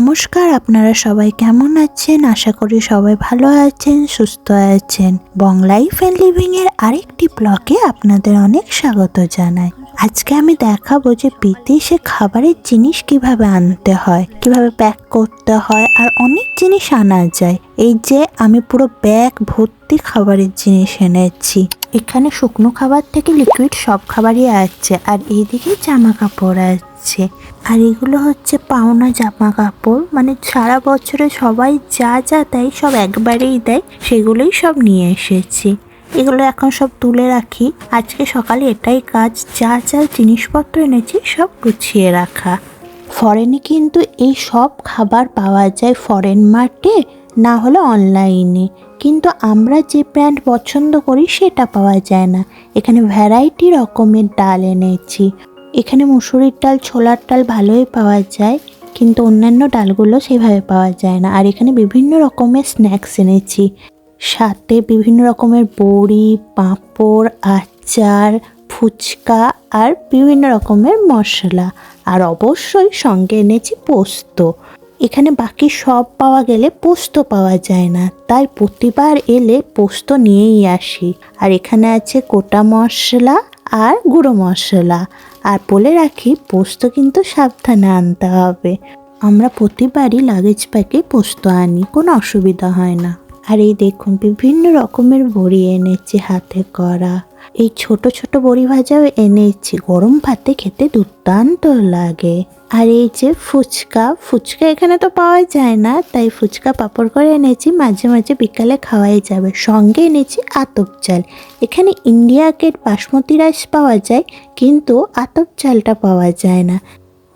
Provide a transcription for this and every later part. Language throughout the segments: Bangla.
নমস্কার, আপনারা সবাই কেমন আছেন? আশা করি সবাই ভালো আছেন, সুস্থ আছেন। বং লাইফ অ্যান্ড লিভিং এর আরেকটি ব্লকে আপনাদের অনেক স্বাগত জানাই। আজকে আমি দেখাবো যে বিদেশে খাবারের জিনিস কীভাবে আনতে হয়, কীভাবে প্যাক করতে হয় আর অনেক জিনিস আনা যায়। এই যে আমি পুরো ব্যাগ ভর্তি খাবারের জিনিস এনেছি। এখানে শুকনো খাবার থেকে লিকুইড সব খাবারই আছে আর এইদিকে জামা কাপড় আছে। আর এগুলো হচ্ছে পাওনা জামা কাপড় মানে সারা বছরে সবাই যা যা দেয় সব একবারেই দেয়, সেগুলোই সব নিয়ে এসেছি। এগুলো এখন সব তুলে রাখি। আজকে সকালে এটাই কাজ। যা যা জিনিসপত্র এনেছি সব গুছিয়ে রাখা। ফরেনে কিন্তু এই সব খাবার পাওয়া যায় ফরেন মার্টে, না হলে অনলাইনে। কিন্তু আমরা যে ব্র্যান্ড পছন্দ করি সেটা পাওয়া যায় না। এখানে ভ্যারাইটি রকমের ডাল এনেছি। এখানে মুসুরির ডাল, ছোলার ডাল ভালোই পাওয়া যায়, কিন্তু অন্যান্য ডালগুলো সেভাবে পাওয়া যায় না। আর এখানে বিভিন্ন রকমের স্ন্যাক্স এনেছি। সাথে বিভিন্ন রকমের বড়ি, পাঁপড়, আচার, ফুচকা আর বিভিন্ন রকমের মশলা। আর অবশ্যই সঙ্গে এনেছি পোস্ত। এখানে বাকি সব পাওয়া গেলে পোস্ত পাওয়া যায় না। তাই প্রতিবার এলে পোস্ত নিয়েই আসি। আর এখানে আছে গোটা মশলা আর গুঁড়ো মশলা। আর বলে রাখি, পোস্ত কিন্তু সাবধানে আনতে হবে। আমরা প্রতিবারই লাগেজ প্যাকে পোস্ত আনি, কোনো অসুবিধা হয় না। আর এই দেখুন, বিভিন্ন রকমের বড়ি এনেছি হাতে করা। এই ছোট ছোট বড়ি ভাজাও এনেছি। গরম ভাতে খেতে দুর্দান্ত লাগে। আর এই যে ফুচকা ফুচকা এখানে তো পাওয়া যায় না, তাই ফুচকা পাপড় করে এনেছি, মাঝে মাঝে বিকালে খাওয়াই যাবে। সঙ্গে এনেছি আতপ চাল। এখানে ইন্ডিয়া গেট বাসমতি রাইস পাওয়া যায়, কিন্তু আতপ চালটা পাওয়া যায় না।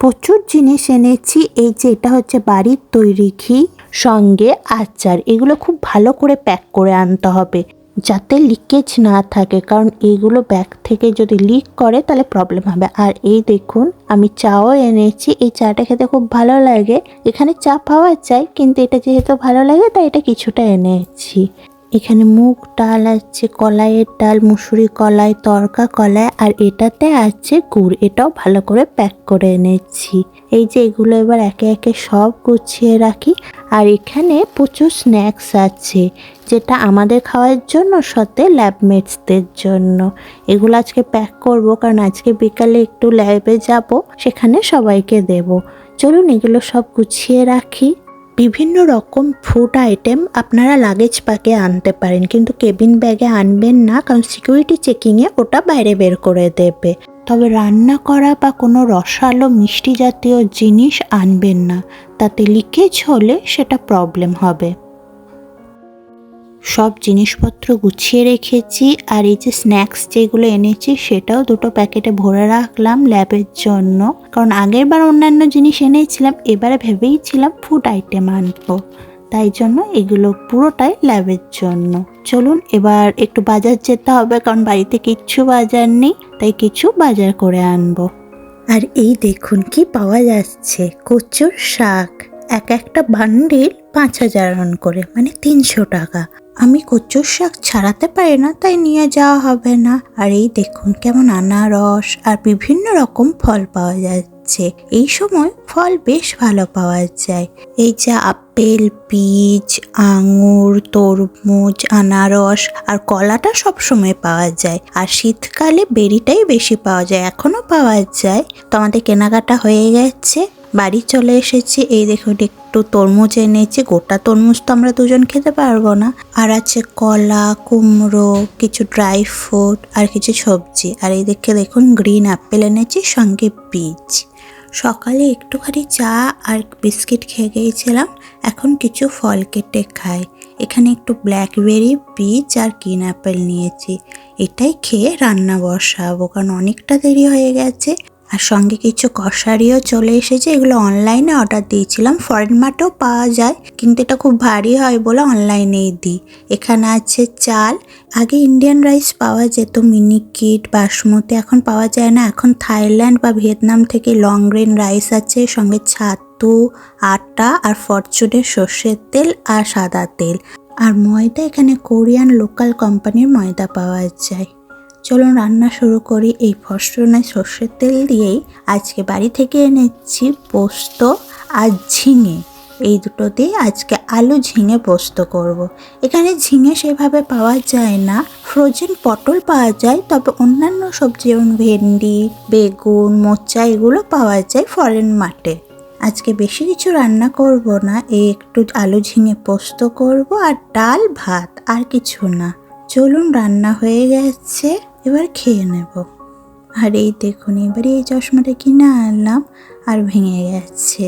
প্রচুর জিনিস এনেছি, এই যে এটা হচ্ছে বাড়ির তৈরি ঘি। সঙ্গে আচার, এগুলো খুব ভালো করে প্যাক করে আনতে হবে। যাতে লিকেজ না থাকে, কারণ এইগুলো ব্যাগ থেকে যদি লিক করে, তাহলে প্রবলেম হবে। আর এই দেখুন, আমি চাও এনেছি, এই চাটা খেতে খুব ভালো লাগে। এখানে চা পাওয়া যায়, কিন্তু এটা যেহেতু ভালো লাগে, তাই এটা কিছুটা এনেছি। এখানে মুগ ডাল আছে, কলাইয়ের ডাল মুসুরি কলাই, তরকা কলাই, আর এটাতে আছে গুড়। এটাও ভালো করে প্যাক করে এনেছি। এই যে এগুলো এবার একে একে সব গুছিয়ে রাখি। আর এখানে প্রচুর স্ন্যাক্স আছে, যেটা আমাদের খাওয়ার জন্য, সাথে ল্যাবমেটসদের জন্য। এগুলো আজকে প্যাক করব, কারণ আজকে বিকালে একটু ল্যাবে যাব, সেখানে সবাইকে দেব। চলুন এগুলো সব গুছিয়ে রাখি। বিভিন্ন রকম ফুড আইটেম আপনারা লাগেজ প্যাকে আনতে পারেন, কিন্তু কেবিন ব্যাগে আনবেন না, কারণ সিকিউরিটি চেকিংয়ে ওটা বাইরে বের করে দেবে। তবে রান্না করা বা কোনো রসালো মিষ্টি জাতীয় জিনিস আনবেন না, তাতে লিকেজ হলে সেটা প্রবলেম হবে। সব জিনিসপত্র গুছিয়ে রেখেছি আর এই যে স্ন্যাক্স যেগুলো এনেছি সেটাও দুটো প্যাকেটে ভরে রাখলাম ল্যাবের জন্য। কারণ আগের বার অন্যান্য জিনিস এনেছিলাম, এবারে ভেবেইছিলাম ফুড আইটেম আনব। তাই জন্য এগুলো পুরোটাই ল্যাবের জন্য। চলুন এবার একটু বাজার যেতে হবে, কারণ বাড়িতে কিচ্ছু বাজার নেই, তাই কিছু বাজার করে আনব। আর এই দেখুন কি পাওয়া যাচ্ছে, কচুর শাক। এক একটা বান্ডিল পাঁচ হাজার করে মানে তিনশো টাকা। আমি কচুর শাক ছাড়াতে পারি না, তাই নিয়ে যাওয়া হবে না। আর এই দেখুন কেমন আনারস আর বিভিন্ন রকম ফল পাওয়া যাচ্ছে। এই সময় ফল বেশ ভালো পাওয়া যায়। এই যে আপেল পিচ আঙুর, তরমুজ, আনারস আর কলাটা সব সময় পাওয়া যায়। আর শীতকালে বেরিটাই বেশি পাওয়া যায় এখনও পাওয়া যায়। তো আমাদের কেনাকাটা হয়ে গেছে, বাড়ি চলে এসেছি। এই দেখুন একটু তরমুজ এনেছি, গোটা তরমুজ তো আমরা দুজন খেতে পারব না। আর আছে কলা, কুমড়ো, কিছু ড্রাই ফ্রুট আর কিছু সবজি। আর এই দেখে দেখুন গ্রিন অ্যাপেল এনেছি, সঙ্গে বীজ। সকালে একটুখানি চা আর বিস্কিট খেয়ে গিয়েছিলাম, এখন কিছু ফল কেটে খাই। এখানে একটু ব্ল্যাকবেরি বীজ আর গ্রিন অ্যাপেল নিয়েছি। এটাই খেয়ে রান্না বসাবো, কারণ অনেকটা দেরি হয়ে গেছে। আর সঙ্গে কিছু কষারিও চলে এসেছে, এগুলো অনলাইনে অর্ডার দিয়েছিলাম। ফরেন মার্টেও পাওয়া যায়, কিন্তু এটা খুব ভারী হয় বলে অনলাইনেই দিই। এখানে আছে চাল, আগে ইন্ডিয়ান রাইস পাওয়া যেত মিনি কিট বাসমতি এখন পাওয়া যায় না। এখন থাইল্যান্ড বা ভিয়েতনাম থেকে লং গ্রেন রাইস আছে, সঙ্গে ছাতু, আটা আর ফরচুনের সর্ষের তেল আর সাদা তেল। আর ময়দা এখানে কোরিয়ান লোকাল কোম্পানির ময়দা পাওয়া যায়। চলুন রান্না শুরু করি। এই ফসরনায় সর্ষের তেল দিয়েই আজকে বাড়ি থেকে এনেছি পোস্ত আর ঝিঙে। এই দুটো দিয়ে আজকে আলু ঝিঙে পোস্ত করব। এখানে ঝিঙে সেভাবে পাওয়া যায় না। ফ্রোজেন পটল পাওয়া যায়, তবে অন্যান্য সবজি যেমন ভেন্ডি, বেগুন, মোচা, এগুলো পাওয়া যায় ফরেন মাঠে আজকে বেশি কিছু রান্না করব না এই একটু আলু ঝিঙে পোস্ত করব আর ডাল, ভাত, আর কিছু না। চলুন, রান্না হয়ে গেছে। এবার খেয়ে নেব। আর এই দেখুন, এবারে এই চশমাটা কিনে আনলাম আর ভেঙে গেছে।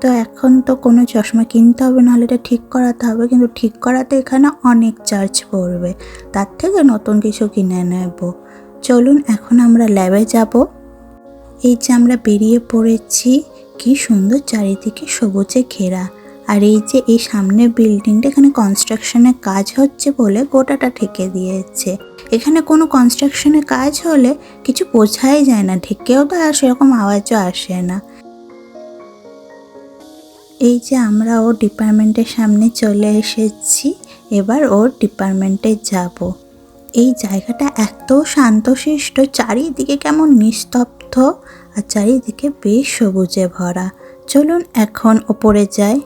তো এখন তো কোনো চশমা কিনতে হবে নাহলে এটা ঠিক করাতে হবে, কিন্তু ঠিক করাতে এখানে অনেক চার্জ পড়বে। তার থেকে নতুন কিছু কিনে নেব। চলুন, এখন আমরা ল্যাবে যাব। এই যে আমরা বেরিয়ে পড়েছি, কি সুন্দর চারিদিকে সবুজে ঘেরা। আর এই যে এই সামনের বিল্ডিংটা এখানে কনস্ট্রাকশনের কাজ হচ্ছে বলে গোটাটা ঠেকে দিয়েছে। এখানে কোনো কনস্ট্রাকশনের কাজ হলে কিছু বোঝাই যায় না, ঢেকেও তো আর সেরকম আওয়াজও আসে না। এই যে আমরা ওর ডিপার্টমেন্টের সামনে চলে এসেছি, এবার ওর ডিপার্টমেন্টে যাব। এই জায়গাটা এত শান্তশিষ্ট, চারিদিকে কেমন নিস্তব্ধ আর চারিদিকে বেশ সবুজে ভরা। চলুন এখন ওপরে যাই।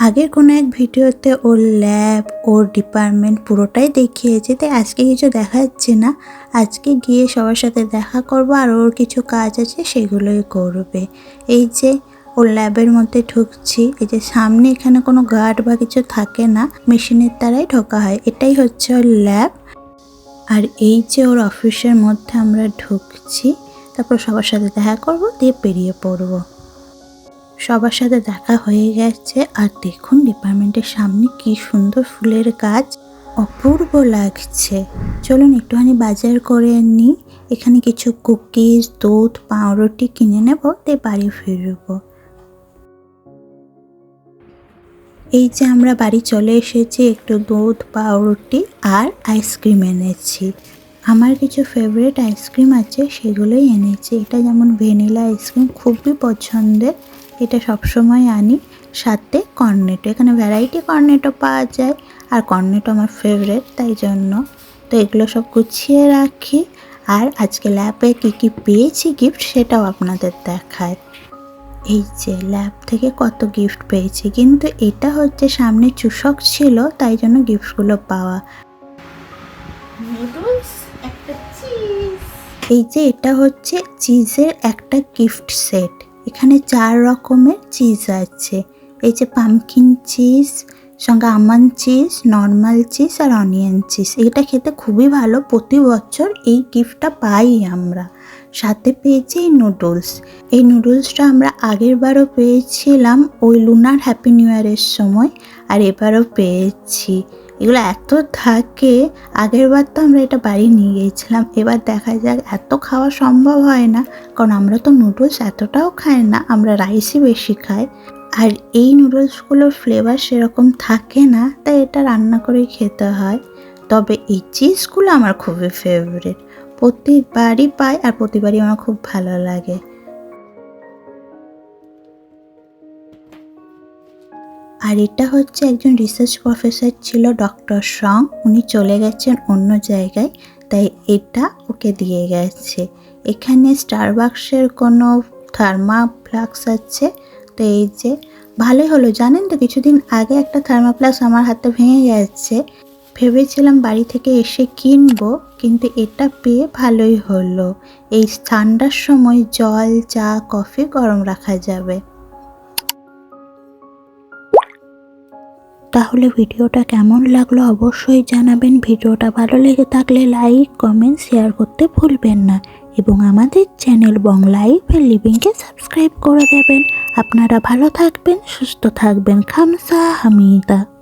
আগের কোনো এক ভিডিওতে ওর ল্যাব, ওর ডিপার্টমেন্ট পুরোটাই দেখিয়েছে তাই আজকে কিছু দেখাচ্ছে না। আজকে গিয়ে সবার সাথে দেখা করব আর ওর কিছু কাজ আছে সেগুলোই করবে। এই যে ওর ল্যাবের মধ্যে ঢুকছি, এই যে সামনে এখানে কোনো গার্ড বা কিছু থাকে না, মেশিনের দ্বারাই ঢোকা হয়। এটাই হচ্ছে ওর ল্যাব। আর এই যে ওর অফিসের মধ্যে আমরা ঢুকছি, তারপর সবার সাথে দেখা করব, দিয়ে বেরিয়ে পড়ব। সবার সাথে দেখা হয়ে গেছে। আর দেখুন, ডিপার্টমেন্টের সামনে কি সুন্দর ফুলের গাছ। অপূর্ব লাগছে। চলুন একটুখানি বাজার করে নিই এখানে কিছু কুকিজ, দুধ, পাউরুটি কিনে নেব, দিয়ে বাড়ি ফিরবো। এই যে আমরা বাড়ি চলে এসেছি, একটু দুধ, পাউরুটি আর আইসক্রিম এনেছি। আমার কিছু ফেভারিট আইসক্রিম আছে, সেগুলোই এনেছি। এটা যেমন ভ্যানিলা আইসক্রিম, খুবই পছন্দের। এটা সবসময় আনি। সাথে কর্নেটো এখানে ভ্যারাইটি কর্নেটো পাওয়া যায়। আর কর্নেটো আমার ফেভারিট তাই জন্য। তো এগুলো সব গুছিয়ে রাখি। আর আজকে ল্যাবে কী কী পেয়েছি গিফট সেটাও আপনাদের দেখায় এই যে ল্যাব থেকে কত গিফট পেয়েছি। কিন্তু এটা হচ্ছে সামনে চুষক ছিল তাই জন্য গিফটগুলো পাওয়া। এই যে এটা হচ্ছে চিজের একটা গিফট সেট এখানে চার রকমের চিজ আছে। এই যে পামকিন চিজ সঙ্গে আমান চিজ নর্মাল চিজ আর অনিয়ন চিজ এটা খেতে খুবই ভালো, প্রতি বছর এই গিফটটা পাই আমরা। সাথে পেয়েছি এই নুডলস এই নুডলসটা আমরা আগের বারও পেয়েছিলাম ওই লুনার হ্যাপি নিউ ইয়ারের সময়, আর এবারও পেয়েছি। এগুলো এত থাকে, আগের বার তো আমরা এটা বাড়ি নিয়ে গিয়েছিলাম, এবার দেখা যাক, এত খাওয়া সম্ভব হয় না, কারণ আমরা তো নুডলস এতটাও খাই না, আমরা রাইসই বেশি খাই, আর এই নুডলসগুলোর ফ্লেভার সেরকম থাকে না, তাই এটা রান্না করে খেতে হয়, তবে এই চিজগুলো আমার খুবই ফেভারিট প্রতিবারই পাই আর প্রতিবারই আমার খুব ভালো লাগে। আর এটা হচ্ছে একজন রিসার্চ প্রফেসর ছিল ডক্টর সং উনি চলে গেছেন অন্য জায়গায়, তাই এটা ওকে দিয়ে গেছে। এখানে স্টারবাক্সের কোনো থার্মা ফ্লাক্স আছে। তো এই যে, ভালোই হলো। জানেন তো কিছুদিন আগে একটা থার্মোপ্লাক্স আমার হাতে ভেঙে গেছে। ভেবেছিলাম বাড়ি থেকে এসে কিনবো, কিন্তু এটা পেয়ে ভালোই হলো। এই ঠান্ডার সময় জল, চা, কফি গরম রাখা যাবে। তাহলে ভিডিওটা কেমন লাগল অবশ্যই জানাবেন। ভিডিওটা ভালো লেগে থাকলে লাইক, কমেন্ট, শেয়ার করতে ভুলবেন না। এবং আমাদের চ্যানেল বং লাইফ লিভিংকে সাবস্ক্রাইব করে দেবেন। আপনারা ভালো থাকবেন, সুস্থ থাকবেন। খামসা হামিদা।